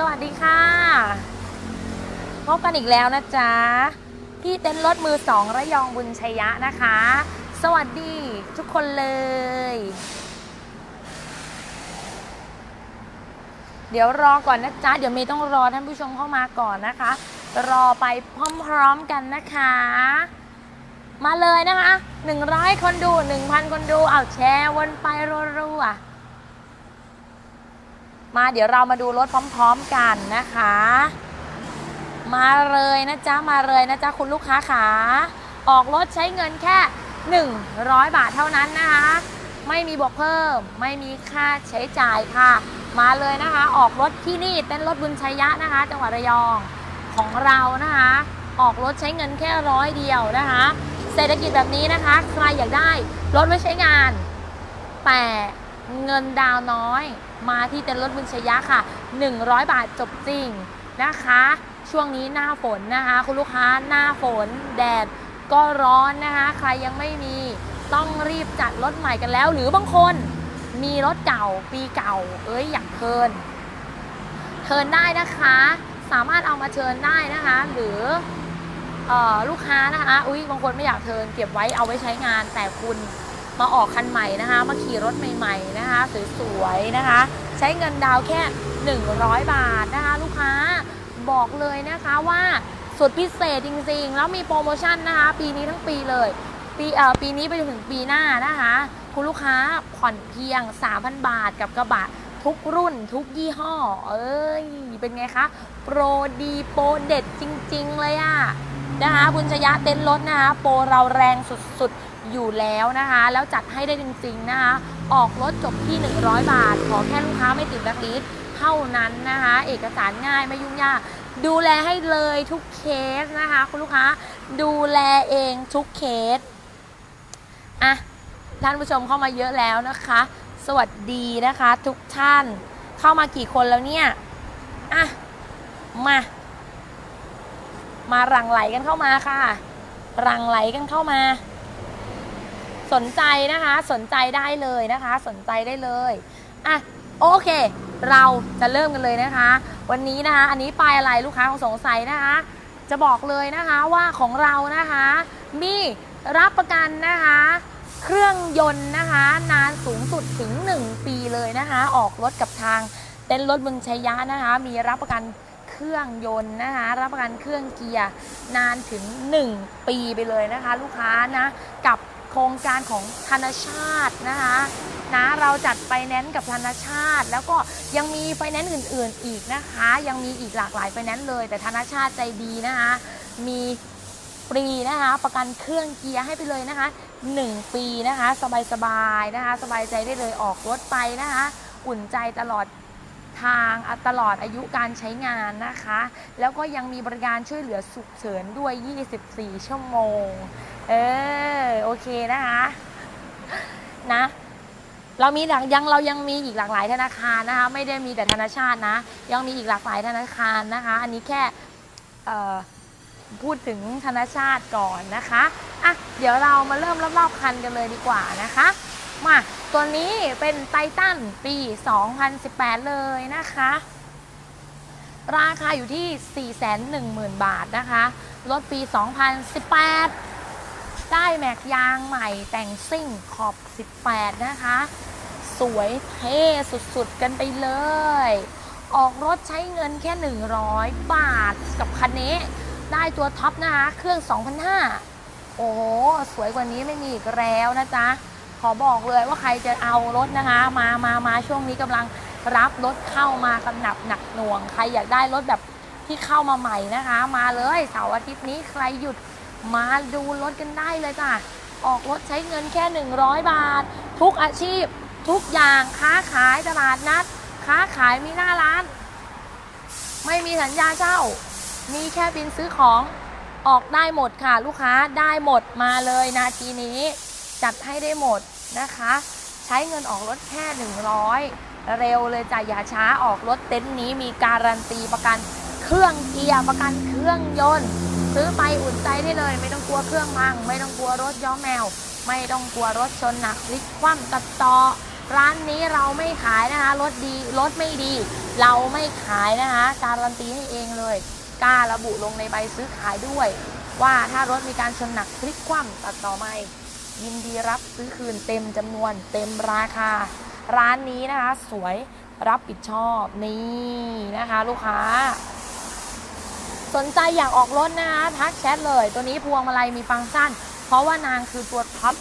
สวัสดีค่ะ พบกันอีกแล้วนะจ๊ะ ที่เต็นท์รถมือสองระยองบุญชัยยะนะคะ สวัสดีทุกคนเลย เดี๋ยวรอก่อนนะจ๊ะ เดี๋ยวเมย์ต้องรอท่านผู้ชมเข้ามาก่อนนะคะ รอไปพร้อมๆกันนะคะ มาเลยนะคะ 100 คนดู 1,000 คนดู เอาแชร์วนไปรัวๆ มาเดี๋ยวเรามาดูรถพร้อมๆกันนะคะ มาเลยนะจ๊ะ มาเลยนะจ๊ะ คุณลูกค้าขา ออกรถใช้เงินแค่ 100 บาทเท่านั้นนะคะ ไม่มีบวกเพิ่ม ไม่มีค่าใช้จ่ายค่ะ มาเลยนะคะ ออกรถที่นี่เต้นรถบุญชัยยะนะคะ จังหวัดระยองของเรานะคะ ออกรถใช้เงินแค่ร้อยเดียวนะคะ เศรษฐกิจแบบนี้นะคะ ใครอยากได้รถไว้ใช้งาน แต่ เงินดาวน้อย มาที่เต็นท์รถบุญชยะค่ะ 100 บาทจบจริงนะคะ ช่วงนี้หน้าฝนนะคะ คุณลูกค้าหน้าฝน แดดก็ร้อนนะคะ ใครยังไม่มีต้องรีบจัดรถใหม่กันแล้ว หรือบางคนมีรถเก่าปีเก่า เอ้ยอยากเทินเทินได้นะคะ สามารถเอามาเชิญได้นะคะ หรือออลูกค้านะคะ อุ้ยบางคนไม่อยากเทินเก็บไว้เอาไว้ใช้งานแต่คุณ มาออกคันใหม่นะคะ มาขี่รถใหม่ๆนะคะ สวยๆนะคะ ใช้เงินดาวน์แค่ 100 บาทนะคะ ลูกค้าบอกเลยนะคะว่าสุดพิเศษจริงๆ แล้วมีโปรโมชั่นนะคะ ปีนี้ทั้งปีเลย ปีเอ่อปีนี้ไปจนถึงปีหน้านะคะ คุณลูกค้าผ่อนเพียง 3,000 บาทกับกระบะทุกรุ่นทุกยี่ห้อ เอ้ย เป็นไงคะ โปรดีโปรเด็ดจริง ๆ เลยอะนะคะบุญชยะเต็นรถนะคะ โปรเราแรงสุดๆ อยู่แล้วนะคะ แล้วจัดให้ได้จริงๆนะคะ ออกรถจบที่ 100 บาท ขอแค่ลูกค้าไม่ติดแบล็คลิสต์เท่านั้นนะคะ เอกสารง่ายไม่ยุ่งยาก ดูแลให้เลยทุกเคสนะคะ คุณลูกค้าดูแลเองทุกเคสอะท่านผู้ชมเข้ามาเยอะแล้วนะคะ สวัสดีนะคะทุกท่านเข้ามากี่คนแล้วเนี่ยอะมา มารังไหลกันเข้ามาค่ะรังไหลกันเข้ามา สนใจนะคะ สนใจได้เลยนะคะ สนใจได้เลยอะโอเค เราจะเริ่มกันเลยนะคะ วันนี้นะคะ อันนี้ป้ายอะไรลูกค้าคงสงสัยนะคะ จะบอกเลยนะคะว่าของเรานะคะ มีรับประกันนะคะ เครื่องยนต์นะคะ นานสูงสุดถึง 1 ปีเลยนะคะ ออกรถกับทางเต้นรถบุญชัยยะนะคะ มีรับประกันเครื่องยนต์นะคะ รับประกันเครื่องเกียร์นานถึง 1 ปีไปเลยนะคะ ลูกค้านะกับ ครงการของธนชาตินะคะนะเราจัดไฟแนนซ์กับธนชาติ แล้วก็ยังมีไฟแนนซ์อื่น ๆ อีกนะคะ ยังมีอีกหลากหลายไฟแนนซ์เลย แต่ธนชาติใจดีนะคะมีฟรีนะคะประกันเครื่องเกียร์ให้ไปเลยนะคะ 1 ปีนะคะ สบายๆนะคะ สบายใจได้เลยออกรถไปนะคะ อุ่นใจตลอด ทางตลอดอายุการใช้งานนะคะ แล้วก็ยังมีบริการช่วยเหลือฉุกเฉินด้วย 24 ชั่วโมง เออ โอเคนะคะ นะเรามีหลังยังเรายังมีอีกหลากหลายธนาคารนะคะ ไม่ได้มีแต่ธนาชาตินะ ยังมีอีกหลากหลายธนาคารนะคะ อันนี้แค่พูดถึงธนาชาติก่อนนะคะอะเดี๋ยวเรามาเริ่มรอบๆคันกันเลยดีกว่านะคะ มา ตัวนี้เป็นไททันปี 2018 เลยนะคะ ราคาอยู่ที่ 410,000 บาทนะคะ รถปี 2018 ได้แม็กยางใหม่แต่งซิ่งขอบ 18 นะคะ สวยเท่สุดๆ กันไปเลย ออกรถใช้เงินแค่ 100 บาทกับคันนี้ ได้ตัวท็อปนะคะ เครื่อง 2,500 โอ้โห สวยกว่านี้ไม่มีอีกแล้วนะจ๊ะ อบอกเลยว่าใครจะเอารถนะคะ มามามาช่วงนี้กำลังรับรถเข้ามากันหนักหนักหน่วง ใครอยากได้รถแบบที่เข้ามาใหม่นะคะ มาเลยเสาร์อาทิตย์นี้ใครหยุดมาดูรถกันได้เลยจ้ะออกรถใช้เงินแค่ 100 บาท ทุกอาชีพทุกอย่างค้าขายตลาดนัด ค้าขายมีหน้าร้าน ไม่มีสัญญาเช่า มีแค่บินซื้อของออกได้หมดค่ะ ลูกค้าได้หมดมาเลยนาทีนี้ จัดให้ได้หมด นะคะ ใช้เงินออกรถแค่ 100 เร็วเลยจ้ะอย่าช้าออกรถเต็นท์นี้มีการันตีประกันเครื่องเกียร์ประกันเครื่องยนต์ ซื้อไปอุ่นใจได้เลย ไม่ต้องกลัวเครื่องพัง ไม่ต้องกลัวรถย้อมแมว ไม่ต้องกลัวรถชนหนักพลิกคว่ำตัดต่อร้านนี้เราไม่ขายนะคะรถดีรถไม่ดี เราไม่ขายนะคะการันตีให้เองเลยกล้าระบุลงในใบซื้อขายด้วย ว่าถ้ารถมีการชนหนักพลิกคว่ำตัดต่อไม่ ยินดีรับซื้อคืนเต็มจำนวนเต็มราคา ร้านนี้นะคะ สวยรับผิดชอบนี่นะคะ ลูกค้า สนใจอยากออกรถนะคะทักแชทเลย ตัวนี้พวงมาลัยมีฟังก์ชัน เพราะว่านางคือตัวท็อป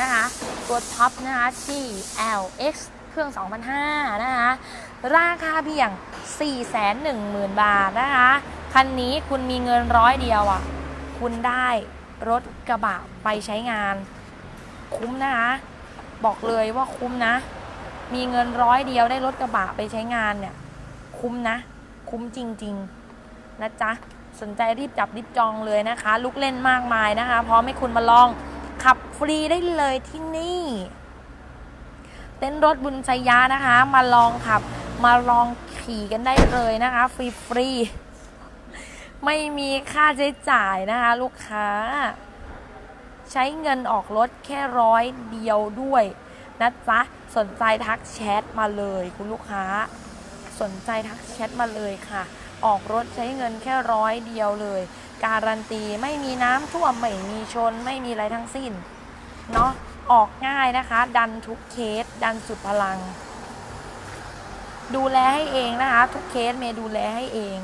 นะคะ ตัวท็อปนะคะที่ LX เครื่อง 2005 นะคะ ราคาเพียง 410,000 บาทนะคะ คันนี้คุณมีเงินร้อยเดียวอะ คุณได้รถกระบะไปใช้งาน คุ้มนะคะ บอกเลยว่าคุ้มนะ มีเงินร้อยเดียวได้รถกระบะไปใช้งานเนี่ย คุ้มนะ คุ้มจริง ๆ นะจ๊ะ สนใจรีบจับรีบจองเลยนะคะลูกเล่นมากมายนะคะ พร้อมให้คุณมาลองขับฟรีได้เลยที่นี่ เต้นรถบุญชัยยานะคะ มาลองขับ มาลองขี่กันได้เลยนะคะ ฟรีฟรีๆไม่มีค่าใช้จ่ายนะคะ ลูกค้า ใช้เงินออกรถแค่ร้อยเดียวด้วยนะจ๊ะสนใจทักแชทมาเลยคุณลูกค้า สนใจทักแชทมาเลยค่ะ ออกรถใช้เงินแค่ร้อยเดียวเลย การันตีไม่มีน้ำท่วมไม่มีชนไม่มีอะไรทั้งสิ้นเนาะออกง่ายนะคะ ดันทุกเคส ดันสุดพลัง ดูแลให้เองนะคะ ทุกเคสเมย์ดูแลให้เอง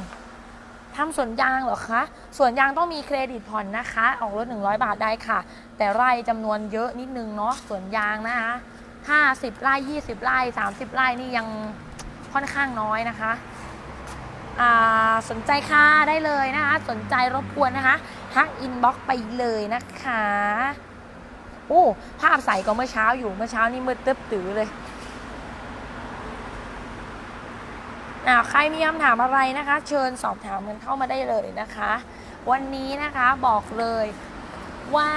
ทำสวนยางเหรอคะสวนยางต้องมีเครดิตผ่อนนะคะ ออกรถ 100 บาทได้ค่ะ แต่ไร่จำนวนเยอะนิดนึงเนาะสวนยางนะคะ50ไร่20ไร่30ไร่นี่ยังค่อนข้างน้อยนะคะสนใจค่ะได้เลยนะคะ สนใจรบกวนนะคะทักอินบ็อกไปเลยนะคะโอ้ภาพใสกว่าเมื่อเช้าอยู่เมื่อเช้านี่มืดตึ๊บตื้อเลยอ่า ใครมีคำถามอะไรนะคะ เชิญสอบถามกันเข้ามาได้เลยนะคะ วันนี้นะคะบอกเลยว่า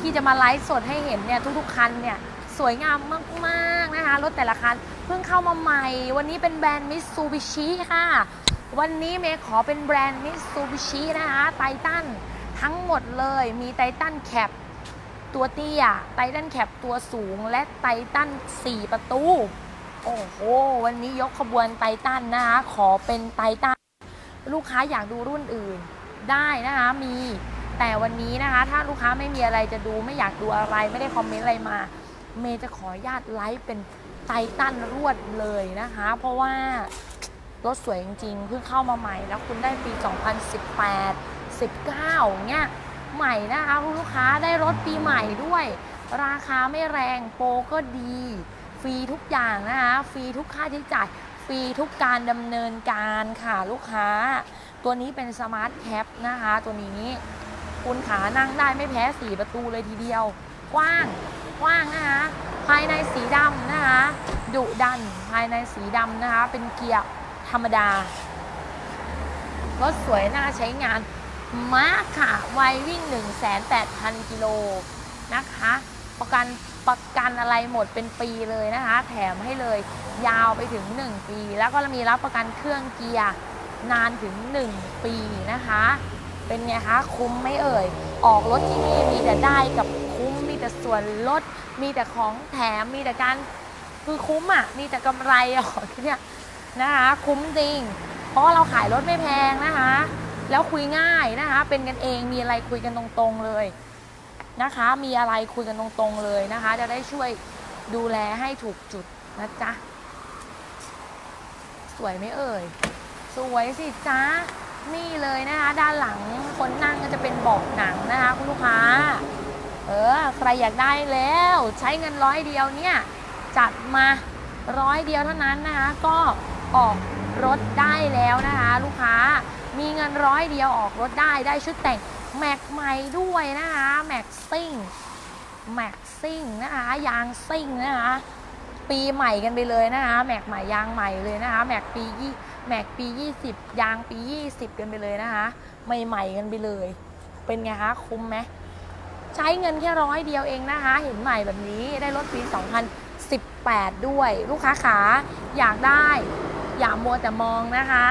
ที่จะมาไลฟ์สดให้เห็นเนี่ยทุกๆคันเนี่ยสวยงามมากๆนะคะรถแต่ละคันเพิ่งเข้ามาใหม่ วันนี้เป็นแบรนด์มิ t ซูบิชิค่ะ วันนี้เมย์ขอเป็นแบรนด์มิ t ซูบิชินะคะไททันทั้งหมดเลยมีไททันแคปตัวเตี้ยไททันแคปตัวสูงและไททัน4 ประตู โอ้โห วันนี้ยกขบวนไททันนะคะ ขอเป็นไททัน ลูกค้าอยากดูรุ่นอื่นได้นะคะ มี แต่วันนี้นะคะ ถ้าลูกค้าไม่มีอะไรจะดู ไม่อยากดูอะไร ไม่ได้คอมเมนต์อะไรมา เมย์จะขออนุญาตไลฟ์เป็นไททันรวดเลยนะคะ เพราะว่ารถสวยจริงๆ เพิ่งเข้ามาใหม่ แล้วคุณได้ปี 2018 19เงี้ย ใหม่นะคะคุณลูกค้าได้รถปีใหม่ด้วย ราคาไม่แรง โปรก็ดี ฟรีทุกอย่างนะคะฟรีทุกค่าใช้จ่ายฟรีทุกการดำเนินการค่ะลูกค้า ตัวนี้เป็นสมาร์ทแคปนะคะ ตัวนี้คุณขานั่งได้ไม่แพ้4ประตูเลยทีเดียว กว้างกว้างนะคะภายในสีดำนะคะดุดันภายในสีดำนะคะ เป็นเกียร์ธรรมดารถสวยน่าใช้งานมากค่ะไววิ่ง 1,800กิโลนะคะ ประกัน ประกันอะไรหมดเป็นปีเลยนะคะ แถมให้เลยยาวไปถึง 1 ปี แล้วก็มีรับประกันเครื่องเกียร์นานถึง 1 ปีนะคะ เป็นไงคะคุ้มไม่เอ่ย ออกรถที่นี่มีแต่ได้กับคุ้มมีแต่ส่วนลดมีแต่ของแถมมีแต่การคือคุ้มอะมีแต่กำไรออกที่เนี่ยนะคะ คุ้มจริง เพราะเราขายรถไม่แพงนะคะ แล้วคุยง่ายนะคะ เป็นกันเองมีอะไรคุยกันตรงๆเลย นะคะ มีอะไรคุยกันตรงๆเลยนะคะ จะได้ช่วยดูแลให้ถูกจุดนะจ๊ะ สวยไหมเอ่ย สวยสิจ๊ะ นี่เลยนะคะ ด้านหลังคนนั่งก็จะเป็นเบาะหนังนะคะ คุณลูกค้า เออ ใครอยากได้แล้ว ใช้เงินร้อยเดียวเนี่ย จัดมาร้อยเดียวเท่านั้นนะคะ ก็ออกรถได้แล้วนะคะ ลูกค้ามีเงินร้อยเดียวออกรถได้ได้ชุดแต่ง แม็กใหม่ด้วยนะคะแม็กซิ่งแม็กซิ่งนะคะยางซิ่งนะคะปีใหม่กันไปเลยนะคะแม็กใหม่ยางใหม่เลยนะคะแม็กปียี่แม็กปี 20 ยางปี 20 กันไปเลยนะคะใหม่ๆกันไปเลย เป็นไงคะคุ้มไหมใช้เงินแค่ร้อยเดียวเองนะคะ เห็นใหม่แบบนี้ได้รถปี 2018 ด้วย ลูกค้าขาอยากได้ อย่ามัวแต่มองนะคะ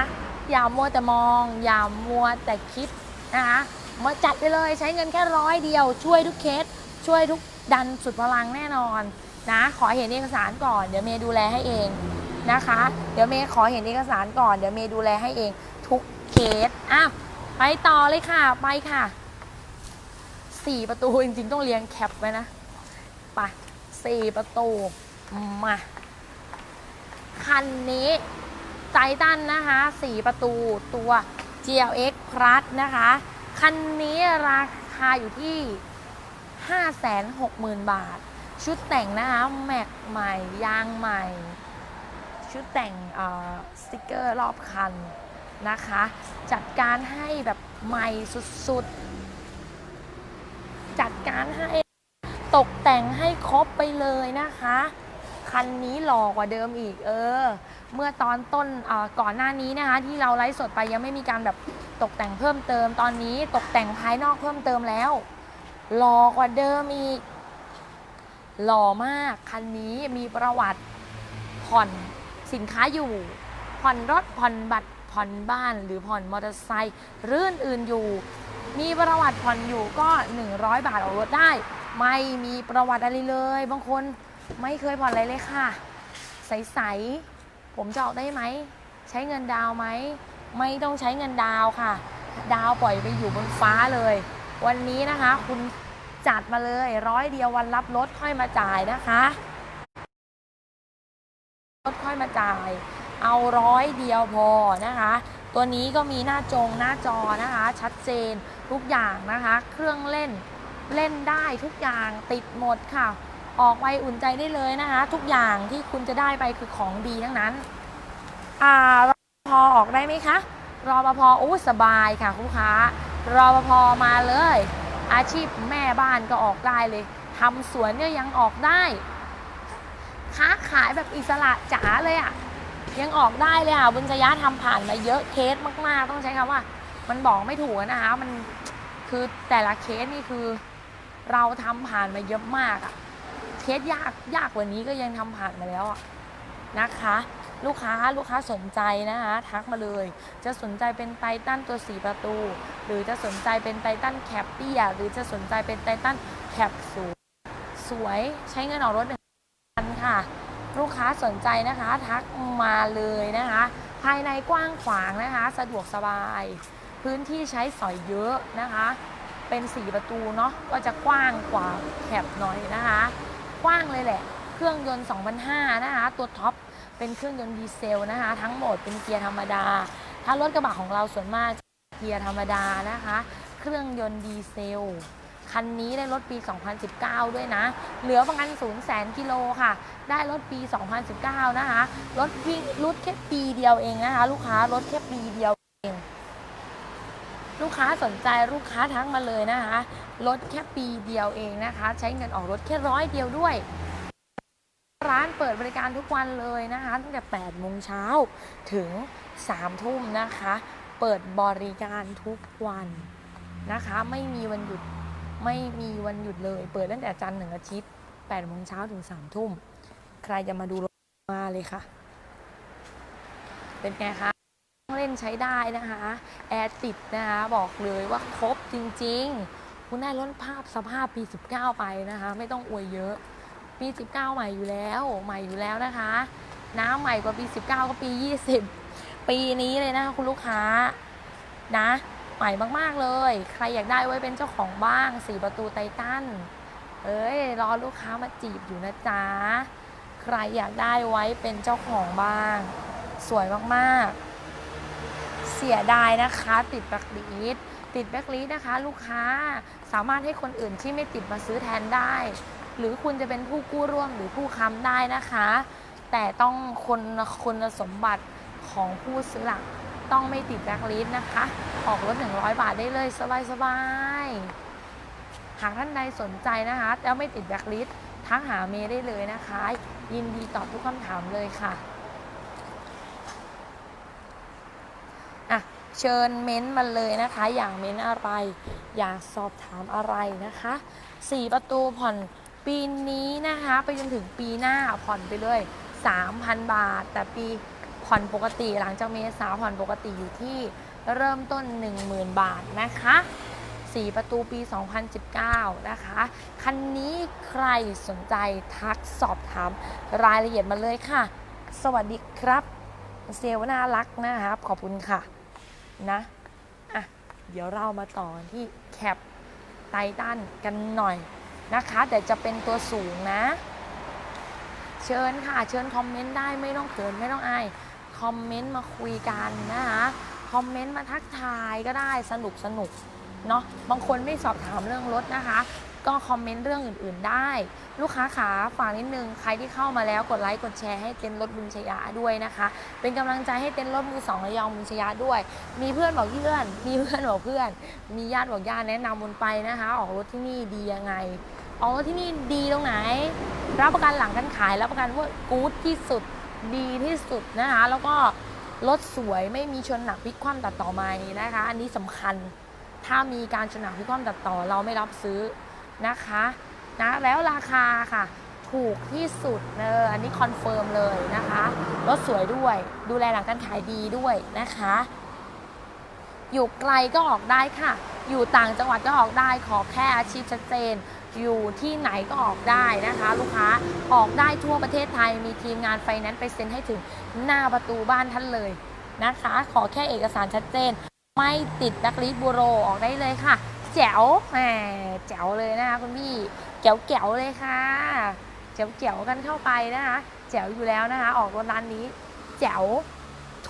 อย่ามัวแต่มอง อย่ามัวแต่คิดนะคะ มาจัดไปเลยใช้เงินแค่ร้อยเดียว ช่วยทุกเคส ช่วยทุกดันสุดพลังแน่นอนนะ ขอเห็นเอกสารก่อน เดี๋ยวเมย์ดูแลให้เองนะคะ เดี๋ยวเมย์ขอเห็นเอกสารก่อน เดี๋ยวเมย์ดูแลให้เองทุกเคสอะไปต่อเลยค่ะไปค่ะสี่ประตูจริงๆต้องเรียงแคปไว้นะไปสี่ประตูมาคันนี้ไททันนะคะสี่ประตูตัว GLX Plus นะคะ คันนี้ราคาอยู่ที่ 560,000 บาท ชุดแต่งนะคะ แม็กใหม่ ยางใหม่ ชุดแต่งสติกเกอร์รอบคันนะคะ จัดการให้แบบใหม่สุดๆ จัดการให้ตกแต่งให้ครบไปเลยนะคะ คันนี้หล่อกว่าเดิมอีก เออ เมื่อตอนต้นก่อนหน้านี้นะคะที่เราไลฟ์สดไปยังไม่มีการแบบตกแต่งเพิ่มเติมตอนนี้ตกแต่งภายนอกเพิ่มเติมแล้วหล่อกว่าเดิมอีก หล่อมากคันนี้มีประวัติผ่อนสินค้าอยู่ ผ่อนรถผ่อนบัตรผ่อนบ้าน หรือผ่อนมอเตอร์ไซค์หรืออื่นๆอยู่ มีประวัติผ่อนอยู่ก็ 100 บาทออกรถได้ ไม่มีประวัติอะไรเลย บางคน ไม่เคยผ่อนอะไรเลยค่ะ ใสๆผมจะออกได้ไหม ใช้เงินดาวไหม ไม่ต้องใช้เงินดาวค่ะ ดาวปล่อยไปอยู่บนฟ้าเลย วันนี้นะคะ คุณจัดมาเลยร้อยเดียววันรับรถค่อยมาจ่ายนะคะรถค่อยมาจ่าย เอาร้อยเดียวพอนะคะ ตัวนี้ก็มีหน้าจงหน้าจอนะคะ ชัดเจนทุกอย่างนะคะ เครื่องเล่นเล่นได้ทุกอย่างติดหมดค่ะ ออกไวอุ่นใจได้เลยนะคะ ทุกอย่างที่คุณจะได้ไปคือของดีทั้งนั้น อ่ารอปภออกได้ไหมคะ รอปภโอ้สบายค่ะคุณค้ารอปภมาเลย อาชีพแม่บ้านก็ออกได้เลยทำสวนก็ยังออกได้ ค้าขายแบบอิสระจ๋าเลยอะ่ะยังออกได้เลยค่ะบุญชยะทำผ่านมาเยอะเคสมาก ๆ ต้องใช้คำว่า มันบอกไม่ถูกนะคะ มันคือแต่ละเคสนี่คือ เราทำผ่านมาเยอะมากอะ เคสยากยากกว่านี้ก็ยังทำผ่านมาแล้วนะคะ ลูกค้าลูกค้าสนใจนะคะทักมาเลย จะสนใจเป็นไททันตัว4ประตู หรือจะสนใจเป็นไททันแคปเตียหรือจะสนใจเป็นไททันแคปสูงสวยใช้เงินออกรถหนึ่งพันค่ะ ลูกค้าสนใจนะคะ ทักมาเลยนะคะ ภายในกว้างขวางนะคะ สะดวกสบาย พื้นที่ใช้สอยเยอะนะคะเป็น 4 ประตูเนาะก็จะกว้างกว่าแคปหน่อยนะคะ กว้างเลยแหละ เครื่องยนต์ 2005 นะคะ ตัวท็อปเป็นเครื่องยนต์ดีเซลนะคะ ทั้งหมดเป็นเกียร์ธรรมดา ถ้ารถกระบะของเราส่วนมากเกียร์ธรรมดานะคะ เครื่องยนต์ดีเซลคันนี้ได้รถปี 2019 ด้วยนะ เหลือประมาณ0 0 0 0 0 กิโลค่ะ ได้รถปี 2019 นะคะ รถวิ่งรถแค่ปีเดียวเองนะคะ ลูกค้ารถแค่ปีเดียวเอง ลูกค้าสนใจลูกค้าทั้งมาเลยนะคะรถแค่ปีเดียวเองนะคะ ใช้เงินออกรถแค่ร้อยเดียวด้วย ร้านเปิดบริการทุกวันเลยนะคะตั้งแต่8โมงเช้าถึง3ทุ่มนะคะ เปิดบริการทุกวันนะคะ ไม่มีวันหยุดไม่มีวันหยุดเลย เปิดตั้งแต่จันทร์ถึงอาทิตย์8โมงเช้าถึง3ทุ่ม ใครจะมาดูรถมาเลยค่ะ เป็นไงคะ เล่นใช้ได้นะคะ แอร์ติดนะคะ บอกเลยว่าครบจริง ๆ คุณได้ลดภาพสภาพปี 19 ไปนะคะ ไม่ต้องอวยเยอะปี 19 ใหม่อยู่แล้วใหม่อยู่แล้วนะคะ น้ำใหม่กว่าปี 19 ก็ปี 20 ปีนี้เลยนะคะคุณลูกค้านะใหม่มาก ๆ เลย ใครอยากได้ไว้เป็นเจ้าของบ้าง4ประตูไททันเอ้ยรอลูกค้ามาจีบอยู่นะจ๊ะ ใครอยากได้ไว้เป็นเจ้าของบ้าง สวยมาก ๆ สียดายนะคะ ติดแบ็คลีดติดแบ็คลีดนะคะ ลูกค้าสามารถให้คนอื่นที่ไม่ติดมาซื้อแทนได้ หรือคุณจะเป็นผู้กู้ร่วมหรือผู้ค้ำได้นะคะ แต่ต้องคนคุณสมบัติของผู้ซื้อหลักต้องไม่ติดแบ็คลีดนะคะ ออกรถ 100 บาทได้เลยสบายๆ หากท่านใดสนใจนะคะ แล้วไม่ติดแบ็คลิสทักหาเมย์ได้เลยนะคะ ยินดีตอบทุกคำถามเลยค่ะอะ เชิญเม้นต์มาเลยนะคะ อย่างเม้นต์อะไร อยากสอบถามอะไรนะคะ4ประตูผ่อนปีนี้นะคะ ไปจนถึงปีหน้าผ่อนไปเลย 3,000 บาท แต่ปีผ่อนปกติหลังจากเมษาผ่อนปกติอยู่ที่เริ่มต้น 10,000 บาทนะคะ4ประตูปี 2019 นะคะ คันนี้ใครสนใจทักสอบถามรายละเอียดมาเลยค่ะ สวัสดีครับ เซลล์น่ารักนะครับ ขอบคุณค่ะ นะอะเดี๋ยวเรามาต่อที่แคปไททันกันหน่อยนะคะ แต่จะเป็นตัวสูงนะ เชิญค่ะ เชิญคอมเมนต์ได้ไม่ต้องเขินไม่ต้องอายคอมเมนต์มาคุยกันนะคะคอมเมนต์มาทักทายก็ได้สนุกสนุกเนาะบางคนไม่สอบถามเรื่องรถนะคะ ก็คอมเมนต์เรื่องอื่นๆได้ ลูกค้าขาฝากนิดนึง ใครที่เข้ามาแล้วกดไลค์กดแชร์ให้เต็นรถบุญชยาด้วยนะคะ เป็นกำลังใจให้เต็นรถมือสองระยองบุญชยาด้วย มีเพื่อนบอกเพื่อน มีเพื่อนบอกเพื่อน มีญาติบอกญาติแนะนำบนไปนะคะ ออกรถที่นี่ดียังไงออกรถที่นี่ดีตรงไหน รับประกันหลังการขายรับประกันว่ากู๊ดที่สุดดีที่สุดนะคะ แล้วก็รถสวยไม่มีชนหนักพลิกคว่ำตัดต่อไม้นะคะ อันนี้สำคัญถ้ามีการชนหนักพลิกคว่ำตัดต่อเราไม่รับซื้อ นะคะนะแล้วราคาค่ะ ถูกที่สุดเอออันนี้คอนเฟิร์มเลยนะคะรถสวยด้วยดูแลหลังการขายดีด้วยนะคะ อยู่ไกลก็ออกได้ค่ะ อยู่ต่างจังหวัดก็ออกได้ขอแค่อาชีพชัดเจน อยู่ที่ไหนก็ออกได้นะคะ ลูกค้าออกได้ทั่วประเทศไทยมีทีมงานไฟแนนซ์ไปเซ็นให้ถึงหน้าประตูบ้านท่านเลยนะคะ ขอแค่เอกสารชัดเจน ไม่ติดดักลีดบูโรออกได้เลยค่ะ แจ๋วแหมแจ๋วเลยนะคะคุณพี่แจ๋วแจ๋วเลยค่ะแจ๋วแจ๋วกันเข้าไปนะคะแจ๋วอยู่แล้วนะคะ ออกรถร้านนี้แจ๋ว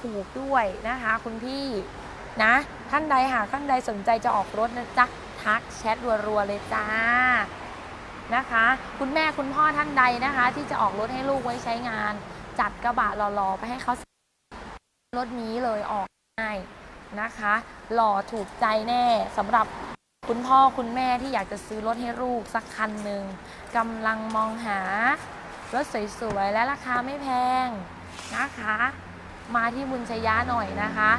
ถูกด้วยนะคะ คุณพี่นะ ท่านใดหากท่านใดสนใจจะออกรถนะจ๊ะทักแชทรัวๆเลยจ้านะคะ คุณแม่คุณพ่อท่านใดนะคะ ที่จะออกรถให้ลูกไว้ใช้งาน จัดกระบะหล่อๆไปให้เขารถนี้เลยออกง่ายนะคะ หล่อถูกใจแน่สำหรับ คุณพ่อคุณแม่ที่อยากจะซื้อรถให้ลูกสักคันหนึ่งกำลังมองหารถสวยๆและราคาไม่แพงนะคะ มาที่บุญชยะหน่อยนะคะ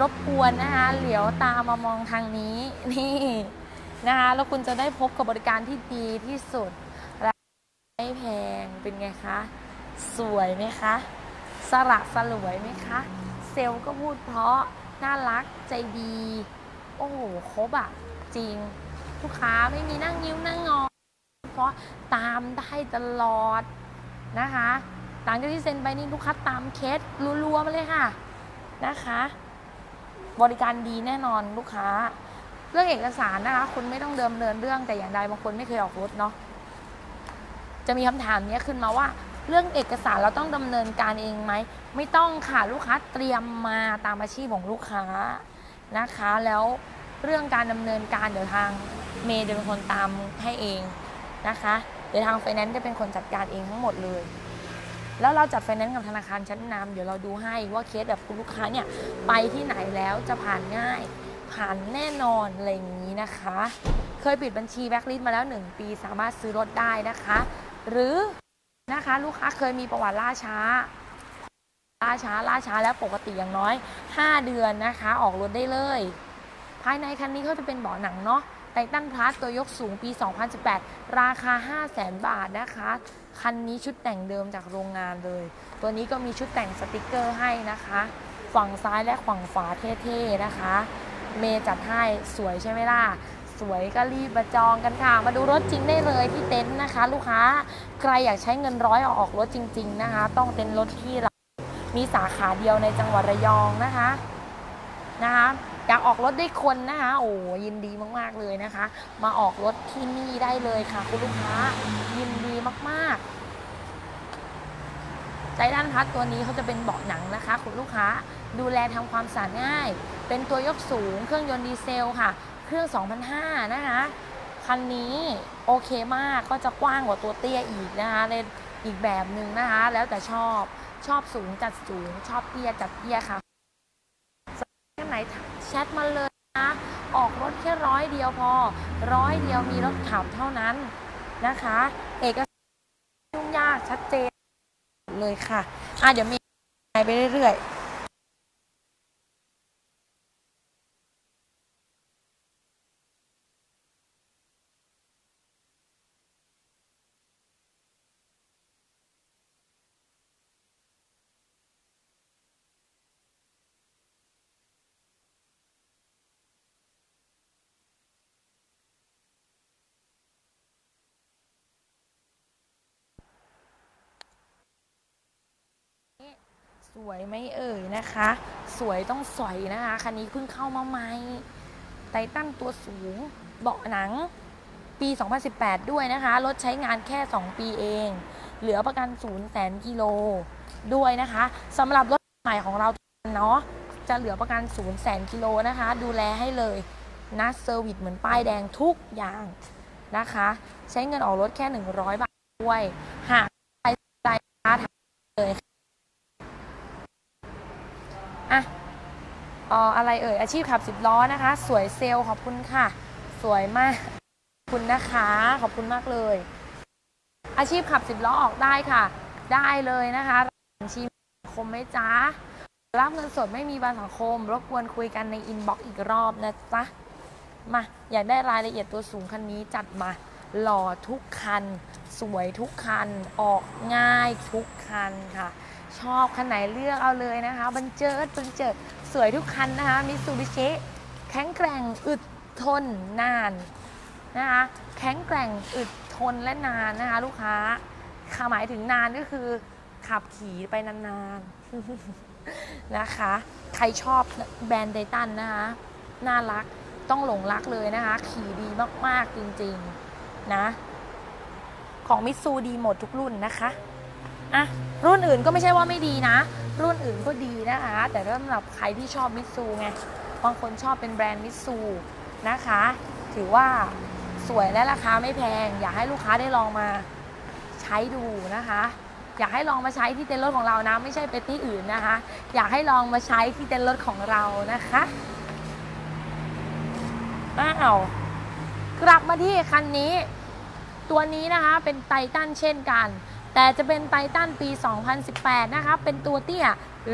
รบกวนนะคะเหลียวตามามองทางนี้นี่นะคะแล้วคุณจะได้พบกับบริการที่ดีที่สุดและไม่แพงเป็นไงคะ สวยไหมคะสระสลวยไหมคะ เซลก็พูดเพราะน่ารักใจดี โอ้โหครบอะ จริง ลูกค้าไม่มีนั่งยิ้วนั่งงอ เพราะตามได้ตลอดนะคะ หลังจากที่เซ็นไปนี่ลูกค้าตามเคสรัวๆมาเลยค่ะนะคะ บริการดีแน่นอนลูกค้า เรื่องเอกสารนะคะคุณไม่ต้องเดิมเนินเรื่องแต่อย่างใดบางคนไม่เคยออกรถเนาะจะมีคำถามนี้ขึ้นมาว่าเรื่องเอกสารเราต้องดำเนินการเองไหม ไม่ต้องค่ะลูกค้าเตรียมมาตามอาชีพของลูกค้านะคะ แล้ว เรื่องการดำเนินการเดี๋ยวทางเมย์จะเป็นคนตามให้เองนะคะ เดี๋ยวทางไฟแนนซ์จะเป็นคนจัดการเองทั้งหมดเลย แล้วเราจัดไฟแนนซ์กับธนาคารชั้นนำเดี๋ยวเราดูให้ว่าเคสแบบคุณลูกค้าเนี่ยไปที่ไหนแล้วจะผ่านง่าย ผ่านแน่นอนอะไรอย่างนี้นะคะ เคยปิดบัญชีแบ็คลิสมาแล้ว 1 ปีสามารถซื้อรถได้นะคะ หรือนะคะลูกค้าเคยมีประวัติล่าช้าล่าช้าล่าช้าแล้วปกติอย่างน้อย 5 เดือนนะคะ ออกรถได้เลย ภายในคันนี้เขาจะเป็นเบาะหนังเนาะไททันพลัสตัวยกสูงปี 2018 ราคา 5 0 0แสนบาทนะคะ คันนี้ชุดแต่งเดิมจากโรงงานเลย ตัวนี้ก็มีชุดแต่งสติกเกอร์ให้นะคะ ฝั่งซ้ายและฝั่งขวาเท่ๆนะคะ เมย์จัดให้สวยใช่ไหมล่ะ สวยก็รีบมาจองกันค่ะ มาดูรถจริงได้เลยที่เต็นท์นะคะ ลูกค้า ใครอยากใช้เงินร้อยอออกรถจริง ๆนะคะ ต้องเต็นท์รถที่เรามีสาขาเดียวในจังหวัดระยองนะคะ นะคะ อยากออกรถได้คนนะคะ โอ้ยินดีมากๆเลยนะคะ มาออกรถที่นี่ได้เลยค่ะ คุณลูกค้ายินดีมากๆใจด้านพัดตัวนี้เขาจะเป็นเบาะหนังนะคะ คุณลูกค้าดูแลทำความสะอาดง่าย เป็นตัวยกสูงเครื่องยนต์ดีเซลค่ะ เครื่อง 2005 นะคะ คันนี้โอเคมากก็จะกว้างกว่าตัวเตี้ยอีกนะคะในอีกแบบหนึ่งนะคะ แล้วแต่ชอบชอบสูงจัดสูง ชอบเตี้ยจัดเตี้ยค่ะ ไหนแชทมาเลยนะ ออกรถแค่ร้อยเดียวพอ ร้อยเดียวมีรถขับเท่านั้นนะคะ เอกสารยุ่งยากชัดเจนเลยค่ะ อะเดี๋ยวมีไปเรื่อยๆ สวยไม่เอ่ยนะคะ สวยต้องสอยนะคะ คันนี้เพิ่งเข้ามาใหม่ไททันตัวสูง เบาะหนังปี 2018 ด้วยนะคะ รถใช้งานแค่ 2 ปีเอง เหลือประกัน0 0 0 0 0กิโลด้วยนะคะสำหรับรถใหม่ของเราเนาะจะเหลือประกัน0 0 0 0 0กิโลนะคะ ดูแลให้เลยนะเซอร์วิสเหมือนป้ายแดงทุกอย่างนะคะ ใช้เงินออกรถแค่ 100 บาทด้วย หากใครสนใจนะคะถามเลย อะอออะไรเอ่ยอาชีพขับ10ล้อนะคะ สวยเซลล์ขอบคุณค่ะ สวยมากขอบคุณนะคะ ขอบคุณมากเลย อาชีพขับ10ล้อออกได้ค่ะ ได้เลยนะคะบัญชีสังคมไหมจ๊ะรับเงินสดไม่มีบัตรสังคม รบกวนคุยกันในอินบ็อกซ์อีกรอบนะจ๊ะมาอยากได้รายละเอียดตัวสูงคันนี้จัดมา หล่อทุกคัน สวยทุกคัน ออกง่ายทุกคันค่ะ ชอบคันไหนเลือกเอาเลยนะคะ บันเจิดบันเจิดสวยทุกคันนะคะมิซูบิชิแข็งแกร่งอึดทนนานนะคะแข็งแกร่งอึดทนและนานนะคะ ลูกค้าค่ะหมายถึงนานก็คือขับขี่ไปนานๆนะคะ ใครชอบแบรนด์ไดตันนะคะน่ารักต้องหลงรักเลยนะคะ ขี่ดีมากๆจริงๆนะ ของมิซูดีหมดทุกรุ่นนะคะ อะรุ่นอื่นก็ไม่ใช่ว่าไม่ดีนะ รุ่นอื่นก็ดีนะคะ แต่สำหรับใครที่ชอบมิซูไงบางคนชอบเป็นแบรนด์มิซูนะคะ ถือว่าสวยและราคาไม่แพง อยากให้ลูกค้าได้ลองมาใช้ดูนะคะ อยากให้ลองมาใช้ที่เต็นท์รถของเรานะ ไม่ใช่ไปที่อื่นนะคะ อยากให้ลองมาใช้ที่เต็นท์รถของเรานะคะอ้าวกลับมาที่คันนี้ ตัวนี้นะคะเป็นไททันเช่นกัน แต่จะเป็นไททันปี 2018 นะคะเป็นตัวเตี้ย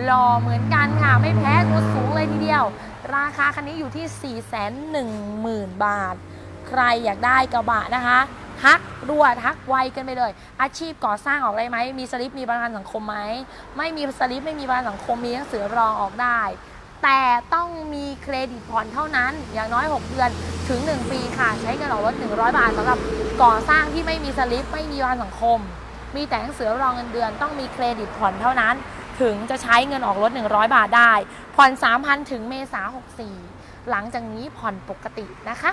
หล่อเหมือนกันค่ะ ไม่แพ้ตัวสูงเลยทีเดียว ราคาคันนี้อยู่ที่ 410,000 บาท ใครอยากได้กระบะนะคะทักรวดทักไวกันไปเลย อาชีพก่อสร้างออกได้ไหม มีสลิปมีประกันสังคมไหม ไม่มีสลิปไม่มีประกันสังคมมีหนังสือรองออกได้ แต่ต้องมีเครดิตผ่อนเท่านั้น อย่างน้อย 6 เดือนถึง 1 ปีค่ะ ใช้เงินออกรถ100 บาทสำหรับก่อสร้างที่ไม่มีสลิปไม่มีประกันสังคม มีแต่หนังสือรองเงินเดือนต้องมีเครดิตผ่อนเท่านั้น ถึงจะใช้เงินออกรถ 100 บาทได้ ผ่อน 3,000 ถึงเมษา64 หลังจากนี้ผ่อนปกตินะคะ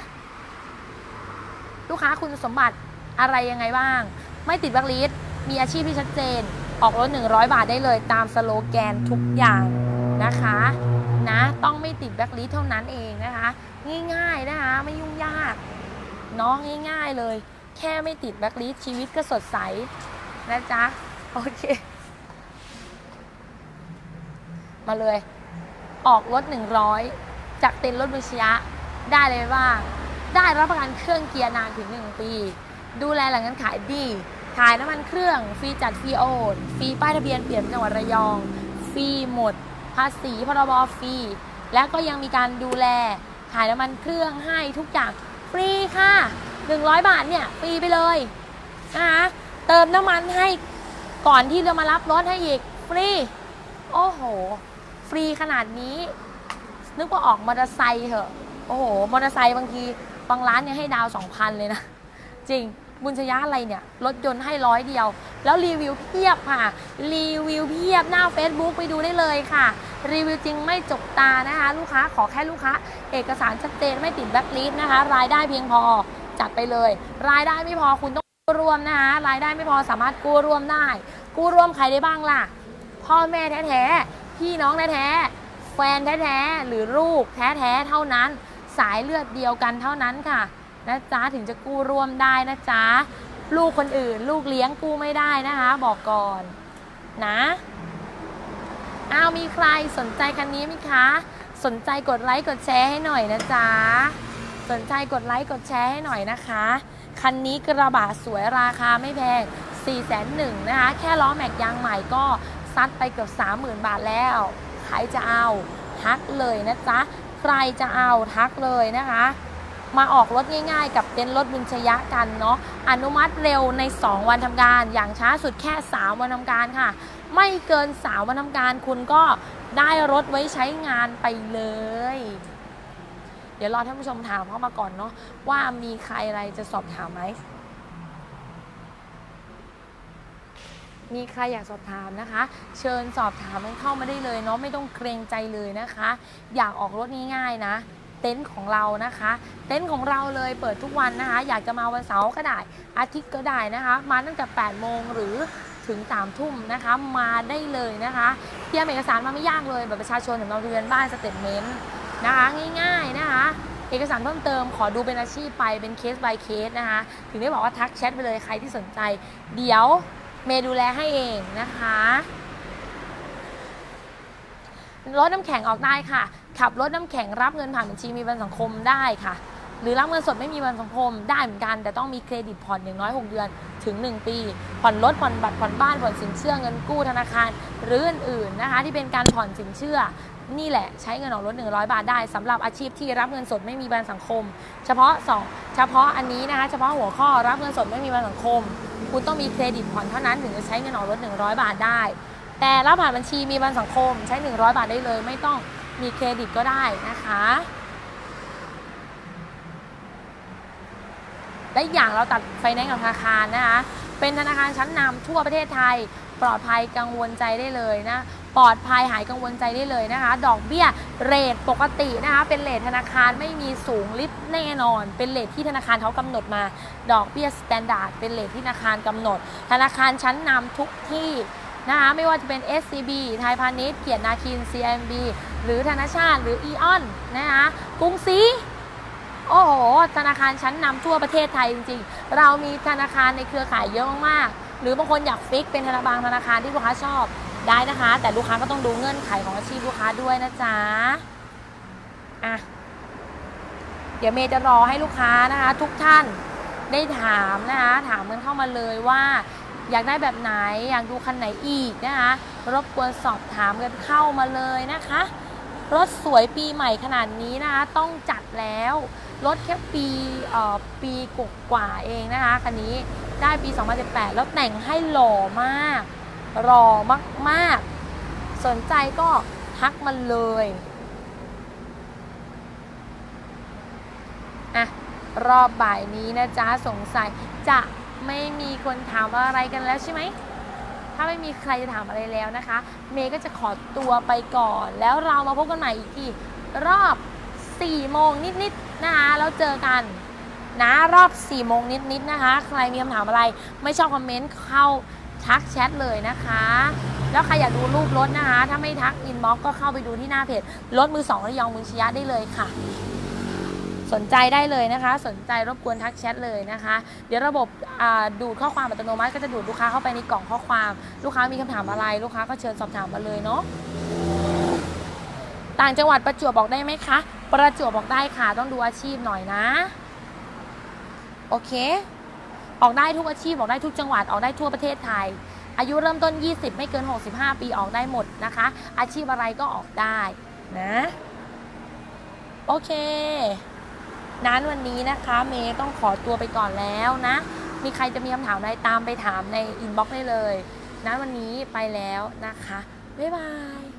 ลูกค้าคุณสมบัติอะไรยังไงบ้าง ไม่ติดแบล็คลิสต์มีอาชีพที่ชัดเจน ออกรถ 100 บาทได้เลย ตามสโลแกนทุกอย่างนะคะนะต้องไม่ติดแบล็คลิสต์เท่านั้นเองนะคะ ง่ายๆนะคะ ไม่ยุ่งยาก น้องง่าย ๆเลย แค่ไม่ติดแบล็คลิสต์ชีวิตก็สดใส นะจ๊ะ โอเค มาเลย ออกรถ 100 จากเต็นรถบุชยะ ได้เลยบ้าได้รับประกันเครื่องเกียร์นานถึง 1 ปี ดูแลหลังการขายดี ขายน้ำมันเครื่อง ฟรีจัดฟรีโอนฟรีป้ายทะเบียนเปลี่ยนจังหวัดระยอง ฟรีหมด ภาษีพรบฟรี และก็ยังมีการดูแล ขายน้ำมันเครื่องให้ทุกอย่างฟรีค่ะ 100 บาทเนี่ยฟรีไปเลยนะคะ เติมน้ำมันให้ก่อนที่จะมารับรถให้อีกฟรี โอ้โห ฟรีขนาดนี้ นึกว่าออกมอเตอร์ไซค์เถอะ โอ้โห มอเตอร์ไซค์บางทีบางร้านเนี่ยให้ดาวสองพันเลยนะ จริงบุญชยะอะไรเนี่ย รถยนต์ให้ร้อยเดียว แล้วรีวิวเพียบค่ะ รีวิวเพียบหน้า Facebook ไปดูได้เลยค่ะ รีวิวจริงไม่จกตานะคะ ลูกค้าขอแค่ลูกค้า เอกสารชัดเจนไม่ติดแบล็คลิสต์นะคะ รายได้เพียงพอจัดไปเลย รายได้ไม่พอคุณต้อง กู้รวมนะคะรายได้ไม่พอสามารถกู้รวมได้ กู้รวมใครได้บ้างล่ะ พ่อแม่แท้ๆพี่น้องแท้ๆแฟนแท้ๆหรือลูกแท้ๆเท่านั้น สายเลือดเดียวกันเท่านั้นค่ะนะจ๊ะถึงจะกู้ร่วมได้นะจ๊ะลูกคนอื่น ลูกเลี้ยงกู้ไม่ได้นะคะ บอกก่อนนะอ้าวมีใครสนใจคันนี้ไหมคะ สนใจกดไลค์กดแชร์ให้หน่อยนะจ๊ะสนใจกดไลค์กดแชร์ให้หน่อยนะคะ คันนี้กระบะสวยราคาไม่แพง 4 1 0 0 0นะคะ แค่ล้อแม็กยางใหม่ก็ซัดไปเกือบ 30,000 บาทแล้ว ใครจะเอา ทักเลยนะจ๊ะ ใครจะเอาทักเลยนะคะ มาออกรถง่ายๆ กับเต็นท์รถบุญชยะกันเนาะ อนุมัติเร็วใน 2 วันทำการ อย่างช้าสุดแค่ 3 วันทำการค่ะ ไม่เกิน 3 วันทำการคุณก็ได้รถไว้ใช้งานไปเลย ดี๋ยวรอท่านผู้ชมถามเข้ามาก่อนเนาะว่ามีใครอะไรจะสอบถามไหมมีใครอยากสอบถามนะคะ เชิญสอบถามมันเข้ามาได้เลยเนาะไม่ต้องเกรงใจเลยนะคะ อยากออกรถง่ายๆนะเต็นท์ของเรานะคะ เต็นท์ของเราเลยเปิดทุกวันนะคะ อยากจะมาวันเสาร์ก็ได้ อาทิตย์ก็ได้นะคะ มาตั้งแต่8โมงหรือถึง3ทุ่มนะคะ มาได้เลยนะคะเตรียมเอกสารมาไม่ยากเลยแบบประชาชนสำเนาเบียนบ้านสเตทเมนต์ นะคะง่ายๆนะคะเอกสารเพิ่มเติมขอดูเป็นอาชีพไปเป็นเคส by เคสนะคะถึงได้บอกว่าทักแชทไปเลยใครที่สนใจ เดี๋ยวเมย์ดูแลให้เองนะคะรถน้ำแข็งออกได้ค่ะ ขับรถน้ำแข็งรับเงินผ่านบัญชีมีประกันสังคมได้ค่ะ หรือรับเงินสดไม่มีประกันสังคมได้เหมือนกัน แต่ต้องมีเครดิตผ่อนอย่างน้อย 6 เดือนถึง 1 ปี ผ่อนรถผ่อนบัตรผ่อนบ้านผ่อนสินเชื่อเงินกู้ธนาคาร หรืออื่นๆนะคะ ที่เป็นการผ่อนสินเชื่อ นี่แหละใช้เงินออกรถ 100 บาทได้สำหรับอาชีพที่รับเงินสดไม่มีประกันสังคม เฉพาะสองเฉพาะอันนี้นะคะเฉพาะหัวข้อรับเงินสดไม่มีประกันสังคม คุณต้องมีเครดิตผ่อนเท่านั้นถึงจะใช้เงินออกรถ 100 บาทได้ แต่รับผ่านบัญชีมีประกันสังคม ใช้ 100 บาทได้เลย ไม่ต้องมีเครดิตก็ได้นะคะและอย่างเราตัดไฟแนนซ์กับธนาคารนะคะ เป็นธนาคารชั้นนำทั่วประเทศไทย ปลอดภัยกังวลใจได้เลยนะ ปลอดภัยหายกังวลใจได้เลยนะคะ ดอกเบี้ยเรทปกตินะคะ เป็นเรทธนาคารไม่มีสูงลิบแน่นอน เป็นเรทที่ธนาคารเขากำหนดมา ดอกเบี้ยสแตนดาร์ดเป็นเรทที่ธนาคารกำหนด ธนาคารชั้นนำทุกที่นะคะไม่ว่าจะเป็น SCB ไทยพาณิชย์เกียรตินาคิน CMB หรือธนาชาติหรือ EON นนะคะกรุงศรีโอ้โห ธนาคารชั้นนำทั่วประเทศไทยจริงๆ เรามีธนาคารในเครือข่ายเยอะมากๆ หรือบางคนอยากฟิกเป็นธนาบางธนาคารที่ลูกค้าชอบ ได้นะคะ แต่ลูกค้าก็ต้องดูเงื่อนไขของอาชีพลูกค้าด้วยนะจ๊ะอะเดี๋ยวเมย์จะรอให้ลูกค้านะคะ ทุกท่านได้ถามนะคะ ถามกันเข้ามาเลยว่า อยากได้แบบไหนอยากดูคันไหนอีกนะคะ รบกวนสอบถามกันเข้ามาเลยนะคะ รถสวยปีใหม่ขนาดนี้นะคะ ต้องจัดแล้วรถแค่ปีเอ่อปีกว่าเองนะคะคันนี้ได้ปี 2018 แล้วแต่งให้หล่อมาก หล่อมากๆ สนใจก็ทักมันเลยอะรอบบ่ายนี้นะจ๊ะสงสัยจะไม่มีคนถามอะไรกันแล้วใช่ไหม ถ้าไม่มีใครจะถามอะไรแล้วนะคะ เมย์ก็จะขอตัวไปก่อน แล้วเรามาพบกันใหม่อีกทีรอบ4โมงนิดๆนะคะแล้วเจอกันนะรอบ4โมงนิดๆนะคะ ใครมีคำถามอะไรไม่ชอบคอมเมนต์เข้า ทักแชทเลยนะคะ แล้วใครอยากดูรูปรถนะคะ ถ้าไม่ทักอินบ็อกก็เข้าไปดูที่หน้าเพจรถมือสองระยองมือชยะได้เลยค่ะ สนใจได้เลยนะคะ สนใจรบกวนทักแชทเลยนะคะ เดี๋ยวระบบดูดข้อความอัตโนมัติก็จะดูดลูกค้าเข้าไปในกล่องข้อความ ลูกค้ามีคำถามอะไร ลูกค้าก็เชิญสอบถามมาเลยเนาะต่างจังหวัดประจวบบอกได้ไหมคะ ประจวบบอกได้ค่ะ ต้องดูอาชีพหน่อยนะ โอเค ออกได้ทุกอาชีพออกได้ทุกจังหวัดออกได้ทั่วประเทศไทย อายุเริ่มต้น 20 ไม่เกิน 65 ปีออกได้หมดนะคะ อาชีพอะไรก็ออกได้นะโอเค นั้นวันนี้นะคะ เมย์ต้องขอตัวไปก่อนแล้วนะ มีใครจะมีคำถามอะไรตามไปถามในอินบ็อกซ์ได้เลย นั้นวันนี้ไปแล้วนะคะ บ๊ายบาย